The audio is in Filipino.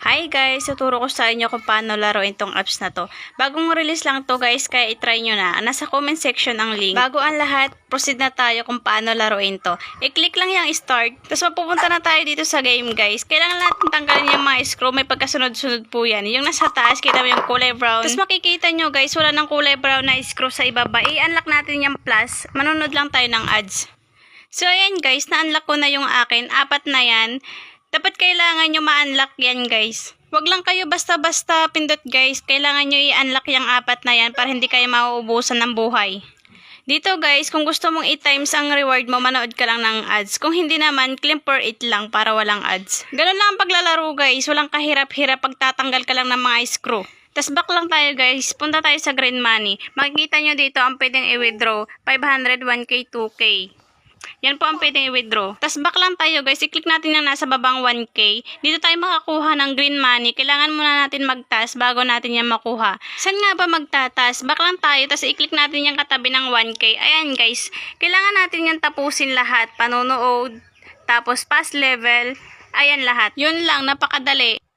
Hi guys! Tuturo ko sa inyo kung paano laruin tong apps na to. Bagong release lang to guys, kaya itry nyo na. Nasa comment section ang link. Bago ang lahat, proceed na tayo kung paano laruin to. I-click lang yung start, tapos mapupunta na tayo dito sa game guys. Kailangan natin tanggalin yung mga screw, may pagkasunod-sunod po yan. Yung nasa taas, kita mo yung kulay brown. Tapos makikita nyo guys, wala ng kulay brown na screw sa ibaba. I-unlock natin yung plus, manunod lang tayo ng ads. So, ayan guys, na-unlock ko na yung akin. Apat na yan. Dapat kailangan nyo ma-unlock yan guys. Huwag lang kayo basta-basta pindot guys. Kailangan nyo i-unlock yung apat na yan para hindi kayo mauubusan ng buhay. Dito guys, kung gusto mong i-times ang reward mo, manood ka lang ng ads. Kung hindi naman, claim for it lang para walang ads. Ganun lang ang paglalaro guys. Walang kahirap-hirap pagtatanggal ka lang ng mga screw. Tas back lang tayo guys. Punta tayo sa green money. Makikita nyo dito ang pwedeng i-withdraw. 500, 1K, 2K. Yan po ang pwedeng i-withdraw. Tapos back lang tayo guys. I-click natin yung nasa babang 1K. Dito tayo makakuha ng green money. Kailangan muna natin mag-task bago natin yan makuha. Saan nga ba magtatas? Back lang tayo. Tapos i-click natin yung katabi ng 1K. Ayan guys. Kailangan natin yan tapusin lahat. Panonood. Tapos pass level. Ayan lahat. Yun lang. Napakadali.